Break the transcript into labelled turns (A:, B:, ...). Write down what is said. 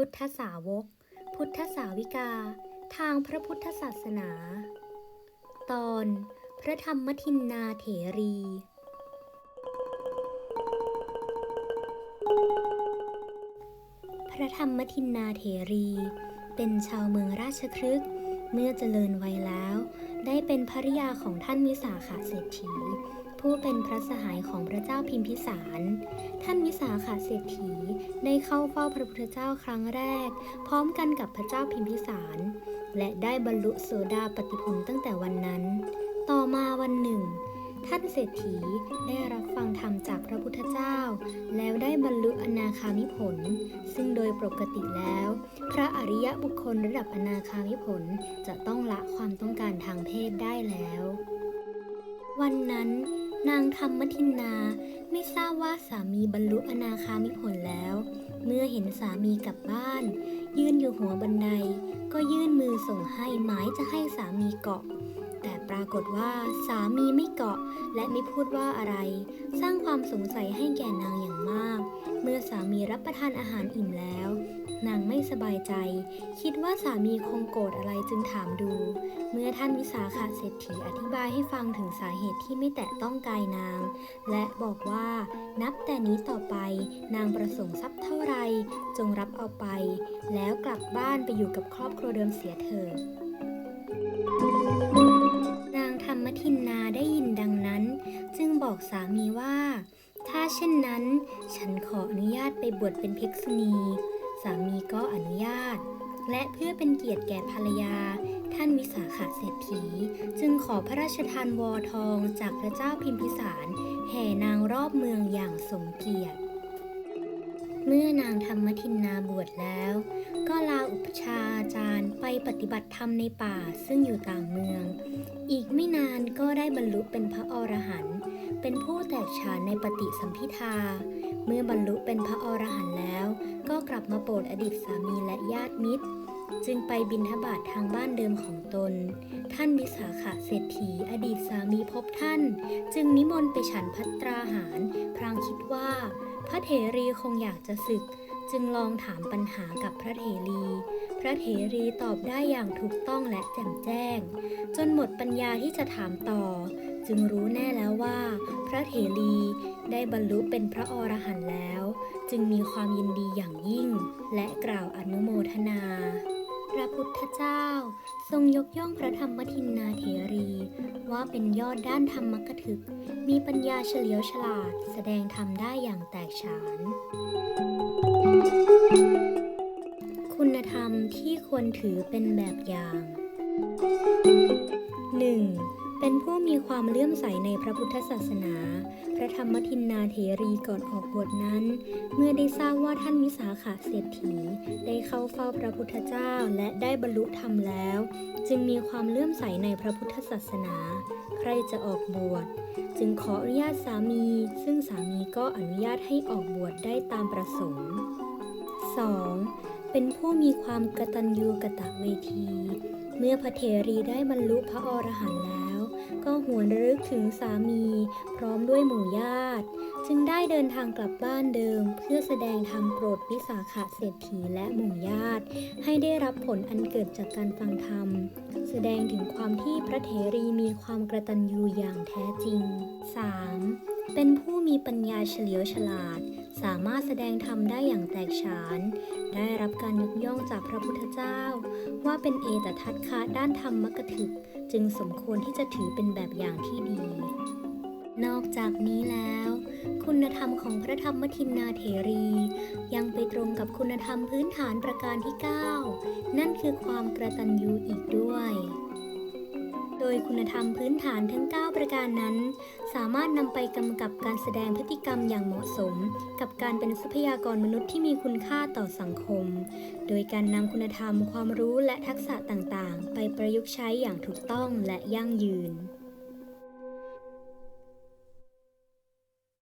A: พุทธสาวก พุทธสาวิกา ทางพระพุทธศาสนา ตอน พระธรรมทินนาเถรี พระธรรมทินนาเถรี เป็นชาวเมืองราชครึก เมื่อเจริญวัยแล้ว ได้เป็นภริยาของท่านวิสาขาเศรษฐี ผู้เป็นพระสหายของพระเจ้าพิมพิสาร ท่านวิสาขาเศรษฐีได้เข้าเฝ้าพระพุทธเจ้าครั้งแรก พร้อมกันกับพระเจ้าพิมพิสาร และได้บรรลุโสดาปติผลตั้งแต่วันนั้น ต่อมาวันหนึ่ง ท่านเศรษฐีได้รับฟังธรรมจากพระพุทธเจ้า แล้วได้บรรลุอนาคามิผล ซึ่งโดยปกติแล้ว พระอริยบุคคลระดับอนาคามิผลจะต้องละความต้องการทางเพศได้แล้ววันนั้น นางธรรมทินนาไม่ทราบว่าสามีบรรลุอนาคามิผลแล้ว เมื่อเห็นสามีกลับบ้าน ยืนอยู่หัวบันได ก็ยื่นมือส่งให้หมายจะให้สามีเกาะ แต่ปรากฏว่าสามีไม่เกาะและไม่พูดว่าอะไร สร้างความสงสัยให้แก่นางอย่างมาก เมื่อสามีรับประทานอาหารอิ่มแล้ว นางไม่สบายใจ คิดว่าสามีคงโกรธอะไรจึงถามดู เมื่อท่านวิสาขาเศรษฐีอธิบายให้ฟังถึงสาเหตุที่ไม่แตะต้องกายนาง และบอกว่านับแต่นี้ต่อไปนางประสงค์ทรัพย์เท่าไรจงรับเอาไป แล้วกลับบ้านไปอยู่กับครอบครัวเดิมเสียเถิด เช่นนั้น ฉันขออนุญาตไปบวชเป็นภิกษุณี สามีก็อนุญาต และเพื่อเป็นเกียรติแก่ภรรยา ท่านวิสาขาเศรษฐี จึงขอพระราชทานวอทองจากพระเจ้าพิมพิสาร แห่นางรอบเมืองอย่างสมเกียรติ เมื่อนางธรรมทินนาบวชแล้ว ก็ลาอุปชาอาจารย์ไปปฏิบัติธรรมในป่าซึ่งอยู่ต่างเมือง อีกไม่นานก็ได้บรรลุเป็นพระอรหันต์เป็นผู้แตกฉานในปฏิสัมพิทา เมื่อบรรลุเป็นพระอรหันต์แล้ว ก็กลับมาโปรดอดีตสามีและญาติมิตร จึงไปบินทบาททางบ้านเดิมของตน ท่านวิสาขาเศรษฐีอดีตสามีพบท่าน จึงนิมนต์ไปฉันพัตราหาร พรางคิดว่า พระเถรีคงอยากจะศึก จึงลองถามปัญหากับพระเถรี พระเถรีตอบได้อย่างถูกต้องและแจ่มแจ้ง จนหมดปัญญาที่จะถามต่อ จึงรู้แน่แล้วว่า พระเถรีได้บรรลุเป็นพระอรหันต์แล้ว จึงมีความยินดีอย่างยิ่ง และกล่าวอนุโมทนา พุทธเจ้า ทรงยกย่องพระธรรมทินนาเถรี ว่าเป็นยอดด้านธรรมกถึก มีปัญญาเฉลียวฉลาด แสดงธรรมได้อย่างแตกฉาน คุณธรรมที่ควรถือเป็นแบบอย่าง มีความเลื่อมใสในพระพุทธศาสนา พระธรรมทินนาเถรีก่อนออกบวชนั้น เมื่อได้ทราบว่าท่านวิสาขาเศรษฐี ได้เข้าเฝ้าพระพุทธเจ้าและได้บรรลุธรรมแล้ว จึงมีความเลื่อมใสในพระพุทธศาสนา ใครจะออกบวช จึงขออนุญาตสามี ซึ่งสามีก็อนุญาตให้ออกบวชได้ตามประสงค์ 2. เป็นผู้มีความกตัญญูกะตะเวที เมื่อพระเถรีได้บรรลุพระอรหันต์แล้ว ก็หวนระลึกถึงสามีพร้อมด้วยหมู่ญาติ จึงได้เดินทางกลับบ้านเดิม เพื่อแสดงธรรมโปรดวิสาขาเศรษฐีและหมู่ญาติ ให้ได้รับผลอันเกิดจากการฟังธรรม แสดงถึงความที่พระเถรีมีความกระตัญญูอย่างแท้จริง 3. เป็นผู้มีปัญญาเฉลียวฉลาดสามารถแสดงธรรมได้อย่างแตกฉาน ได้รับการยกย่องจากพระพุทธเจ้า ว่าเป็นเอตทัคคะด้านธรรมมกถึก จึงสมควรที่จะถือเป็นแบบอย่างที่ดี นอกจากนี้แล้ว คุณธรรมของพระธรรมทินนาเถรี ยังไปตรงกับคุณธรรมพื้นฐานประการที่ 9 นั่นคือความกระตัญญูอีกด้วย โดยคุณธรรมพื้นฐานทั้ง 9 ประการนั้น สามารถนำไปกำกับการแสดงพฤติกรรมอย่างเหมาะสม กับการเป็นทรัพยากรมนุษย์ที่มีคุณค่าต่อสังคม โดยการนำคุณธรรมความรู้และทักษะต่างๆ ไปประยุกต์ใช้อย่างถูกต้องและยั่งยืน